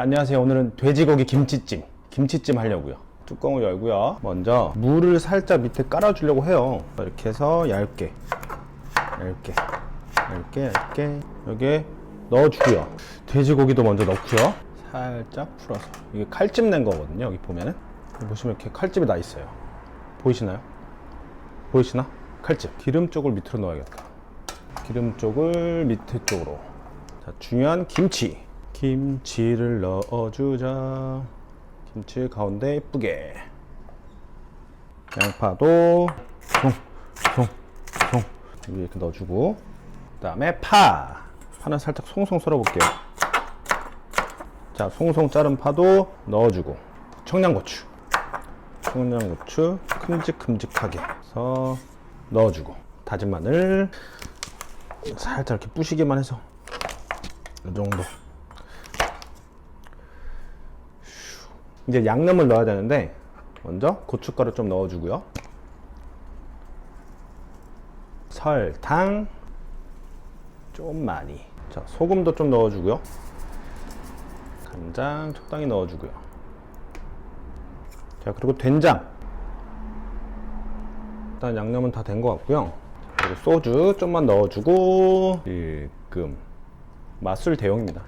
안녕하세요. 오늘은 돼지고기 김치찜. 김치찜 하려고요. 뚜껑을 열고요. 먼저 물을 살짝 밑에 깔아주려고 해요. 이렇게 해서 얇게, 얇게, 얇게, 얇게 여기에 넣어주고요. 돼지고기도 먼저 넣고요. 살짝 풀어서 이게 칼집 낸 거거든요. 여기 보면은 보시면 이렇게 칼집이 나 있어요. 보이시나요? 보이시나? 칼집. 기름 쪽을 밑으로 넣어야겠다. 기름 쪽을 밑에 쪽으로. 자, 중요한 김치. 김치를 넣어주자. 김치 가운데 이쁘게. 양파도 송, 송, 송. 여기 이렇게 넣어주고. 그 다음에 파. 파는 살짝 송송 썰어볼게요. 자, 송송 자른 파도 넣어주고. 청양고추. 청양고추 큼직큼직하게 해서 넣어주고. 다진 마늘 살짝 이렇게 부시기만 해서 이 정도. 이제 양념을 넣어야 되는데 먼저 고춧가루 좀 넣어주고요. 설탕 좀 많이. 자 소금도 좀 넣어주고요. 간장 적당히 넣어주고요. 자 그리고 된장. 일단 양념은 다 된 것 같고요. 그리고 소주 좀만 넣어주고 지금 맛술 대용입니다.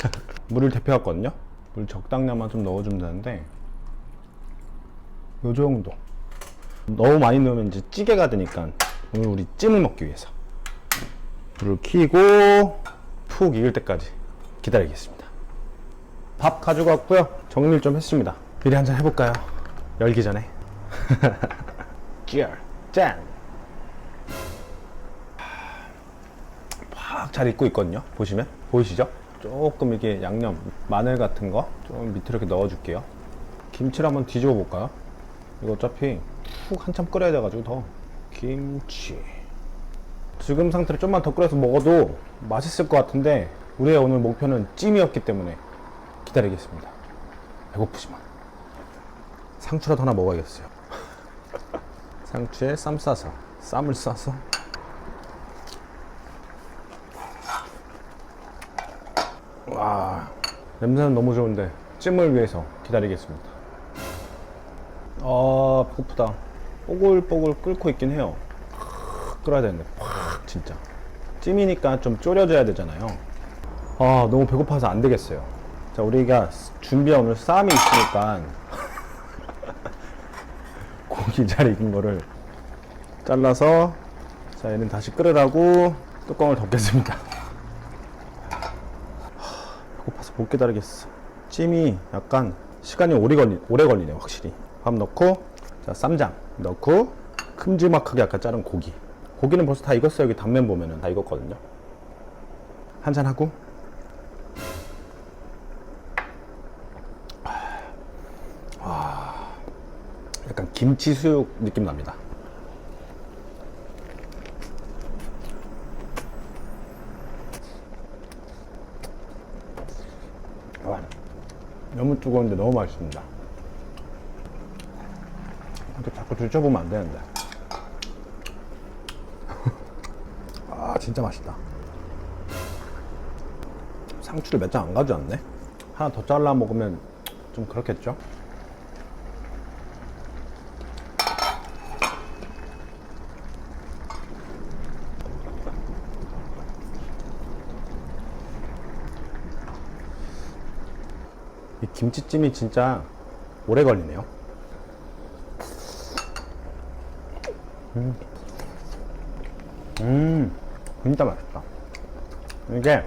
물을 데펴왔거든요. 물 적당량만 좀 넣어주면 되는데 요 정도. 너무 많이 넣으면 이제 찌개가 되니까 오늘 우리 찜을 먹기 위해서 불을 켜고 푹 익을 때까지 기다리겠습니다. 밥 가지고 왔고요. 정리를 좀 했습니다. 미리 한 잔 해볼까요? 열기 전에. Cheers. 짠! 확잘 익고 있거든요. 보시면 보이시죠? 조금 이렇게 양념 마늘 같은 거 좀 밑으로 이렇게 넣어줄게요. 김치를 한번 뒤집어 볼까요? 이거 어차피 푹 한참 끓여야 돼가지고 더 김치. 지금 상태로 좀만 더 끓여서 먹어도 맛있을 것 같은데 우리의 오늘 목표는 찜이었기 때문에 기다리겠습니다. 배고프지만 상추라도 하나 먹어야겠어요. 상추에 쌈 싸서 쌈을 싸서 와 냄새는 너무 좋은데 찜을 위해서 기다리겠습니다. 아 배고프다. 뽀글뽀글 끓고 있긴 해요. 끓어야 되는데 확 진짜. 찜이니까 좀 졸여져야 되잖아요. 아 너무 배고파서 안 되겠어요. 자 우리가 준비한 오늘 쌈이 있으니까 고기 잘 익은 거를 잘라서 자 얘는 다시 끓으라고 뚜껑을 덮겠습니다 배고파서 못 기다리겠어. 찜이 약간 시간이 오래, 걸리, 오래 걸리네 확실히. 밥 넣고 자 쌈장 넣고 큼지막하게 아까 자른 고기. 고기는 벌써 다 익었어요. 여기 단면 보면은 다 익었거든요. 한 잔 하고. 약간 김치 수육 느낌 납니다. 와, 너무 뜨거운데 너무 맛있습니다. 이렇게 자꾸 들춰보면 안 되는데. 아, 진짜 맛있다. 상추를 몇 장 안 가져왔네? 하나 더 잘라 먹으면 좀 그렇겠죠? 김치찜이 진짜 오래 걸리네요. 음, 음, 진짜 맛있다. 이게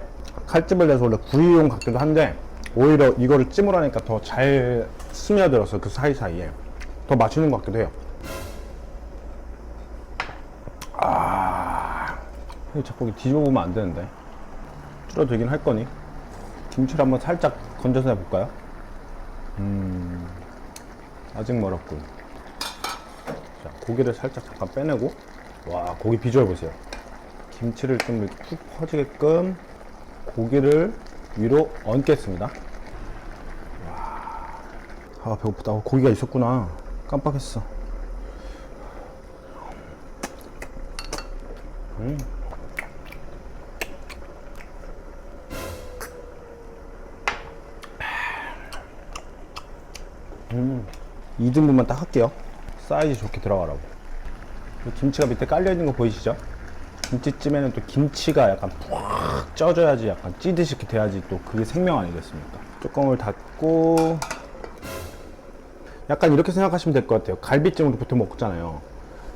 칼집을 내서 원래 구이용 같기도 한데 오히려 이거를 찜으로 하니까 더 잘 스며들어서 그 사이사이에 더 맛있는 것 같기도 해요. 아, 자꾸 뒤집어 보면 안 되는데. 줄어들긴 할 거니. 김치를 한번 살짝 건져서 해볼까요? 음, 아직 멀었군. 자, 고기를 살짝 잠깐 빼내고, 와, 고기 비주얼 보세요. 김치를 좀 이렇게 푹 퍼지게끔 고기를 위로 얹겠습니다. 와, 아, 배고프다. 어, 고기가 있었구나. 깜빡했어. 음. 음, 2등분만 딱 할게요. 사이즈 좋게 들어가라고. 이 김치가 밑에 깔려 있는 거 보이시죠? 김치찜에는 또 김치가 약간 푹 쪄줘야지 약간 찌듯이 돼야지 또 그게 생명 아니겠습니까? 뚜껑을 닫고 약간 이렇게 생각하시면 될 것 같아요. 갈비찜으로 보통 먹잖아요.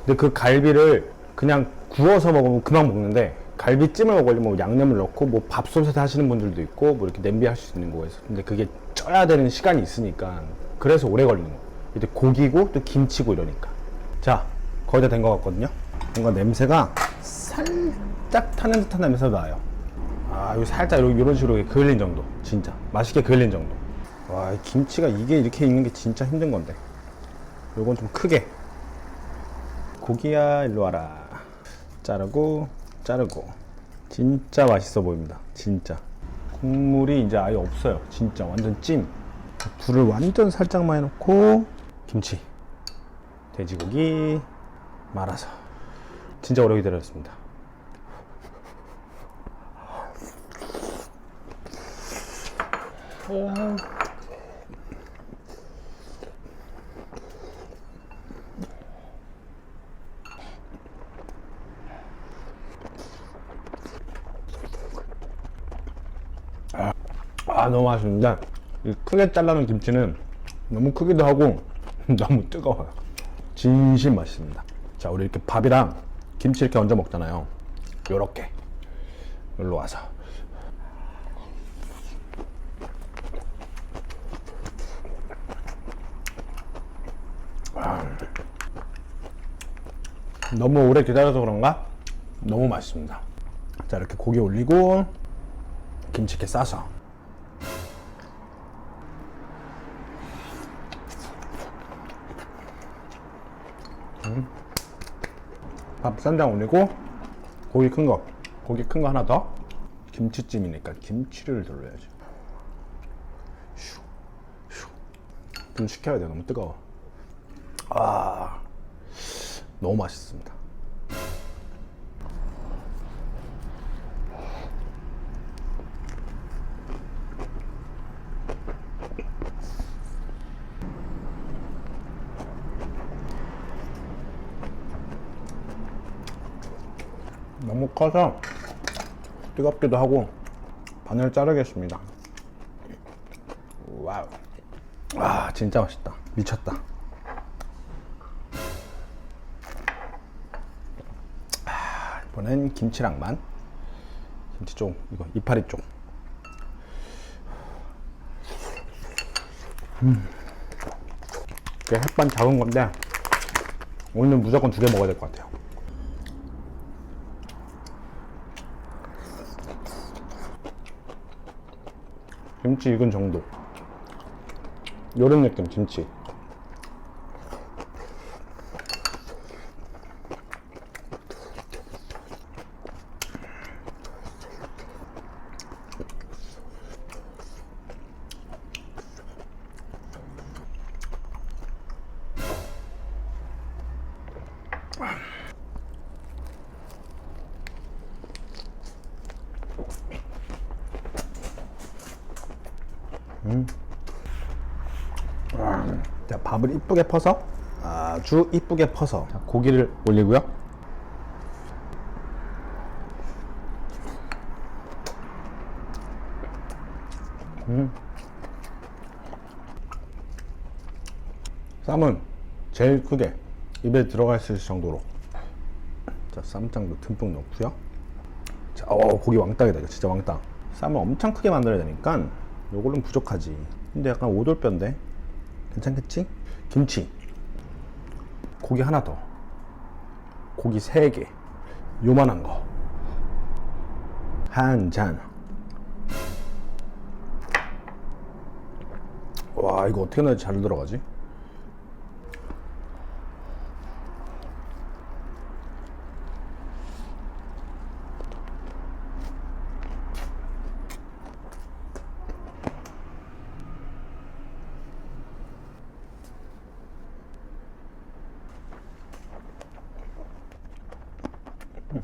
근데 그 갈비를 그냥 구워서 먹으면 그만 먹는데 갈비찜을 먹으려면 뭐 양념을 넣고 뭐 밥솥에 하시는 분들도 있고 뭐 이렇게 냄비 할 수 있는 거에서 근데 그게 쪄야 되는 시간이 있으니까 그래서 오래 걸리는 거. 이제 고기고 또 김치고 이러니까. 자 거의 다 된 것 같거든요. 뭔가 냄새가 살짝 타는 듯한 냄새가 나요. 아, 요 살짝 이런, 식으로 그을린 정도. 진짜. 맛있게 그을린 정도. 와, 이 김치가 이게 이렇게 익는 게 진짜 힘든 건데. 요건 좀 크게. 고기야, 일로 와라. 자르고, 자르고. 진짜 맛있어 보입니다. 진짜. 국물이 이제 아예 없어요. 진짜. 완전 찜. 불을 완전 살짝만 해놓고, 김치. 돼지고기 말아서. 진짜 오래 기다렸습니다. 아 너무 맛있는데 이 크게 잘라놓은 김치는 너무 크기도 하고 너무 뜨거워요. 진심 맛있습니다. 자 우리 이렇게 밥이랑 김치 이렇게 얹어 먹잖아요. 요렇게. 여기로 와서. 아. 너무 오래 기다려서 그런가? 너무 맛있습니다. 자 이렇게 고기 올리고 김치 이렇게 싸서 쌈장 올리고 고기 큰 거 고기 큰 거 하나 더. 김치찜이니까 김치를 슈. 좀 식혀야 돼. 너무 뜨거워. 아 너무 맛있습니다 너무 커서 뜨겁기도 하고 반을 자르겠습니다. 와우. 아 진짜 맛있다. 미쳤다. 아, 이번엔 김치랑만. 김치 쪽 이거 이파리 쪽. 음. 이게 햇반 작은 건데 오늘 무조건 두 개 먹어야 될 것 같아요. 김치 익은 정도. 요런 느낌, 김치. 자, 밥을 이쁘게 퍼서 아주 이쁘게 퍼서 자, 고기를 올리고요. 음. 쌈은 제일 크게 입에 들어갈 수 있을 정도로 자 쌈장도 듬뿍 넣고요. 자, 어, 고기 왕땅이다. 이거 진짜 왕땅. 쌈을 엄청 크게 만들어야 되니까 요걸로는 부족하지. 근데 약간 오돌뼈인데 괜찮겠지? 김치 고기 하나 더 고기 세 개 요만한 거 한 잔 와 이거 어떻게 넣어야 잘 들어가지?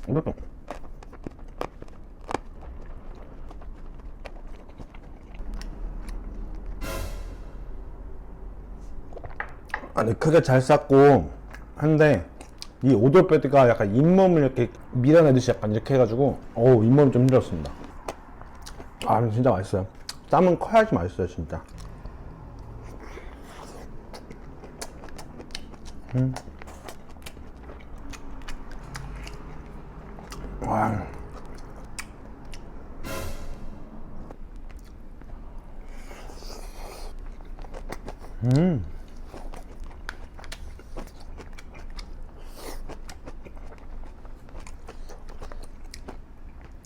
이것도 아니 크게 잘 쌌고 한데 이 오돌뼈가 약간 잇몸을 이렇게 밀어내듯이 약간 이렇게 해가지고 어우 잇몸이 좀 힘들었습니다. 아 진짜 맛있어요. 쌈은 커야지 맛있어요 진짜. 음. 와.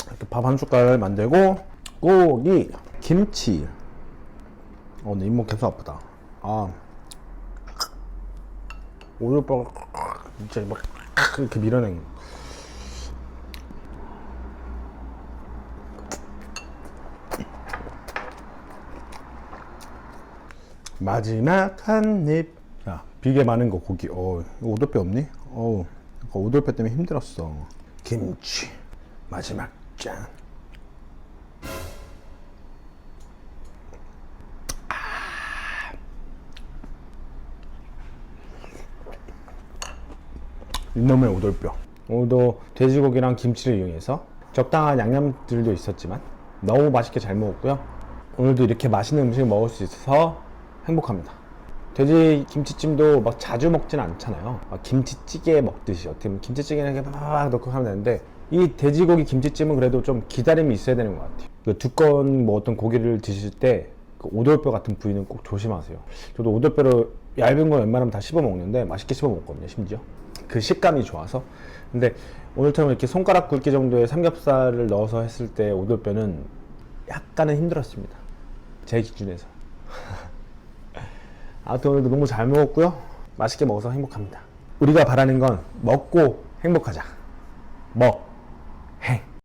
이렇게 밥 한 숟갈 만들고 고기, 김치. 어, 내 잇몸 계속 아프다. 아, 오돌뼈 진짜 막 이렇게 밀어낸. 마지막 한 입. 야, 비계 많은 거 고기. 어, 오돌뼈 없니? 어, 오돌뼈 때문에 힘들었어. 김치. 마지막 짠. 이놈의 오돌뼈. 오늘도 돼지고기랑 김치를 이용해서 적당한 양념들도 있었지만 너무 맛있게 잘 먹었고요. 오늘도 이렇게 맛있는 음식을 먹을 수 있어서 행복합니다. 돼지 김치찜도 막 자주 먹진 않잖아요. 막 김치찌개 먹듯이 어떻게 보면 김치찌개는 이렇게 막 넣고 하면 되는데 이 돼지고기 김치찜은 그래도 좀 기다림이 있어야 되는 것 같아요. 그 두꺼운 뭐 어떤 고기를 드실 때 그 오돌뼈 같은 부위는 꼭 조심하세요. 저도 오돌뼈를 얇은 거 웬만하면 다 씹어 먹는데 맛있게 씹어 먹거든요, 심지어. 그 식감이 좋아서. 근데 오늘처럼 이렇게 손가락 굵기 정도의 삼겹살을 넣어서 했을 때 오돌뼈는 약간은 힘들었습니다. 제 기준에서. 아무튼 오늘도 너무 잘 먹었고요. 맛있게 먹어서 행복합니다. 우리가 바라는 건 먹고 행복하자. 먹, 행.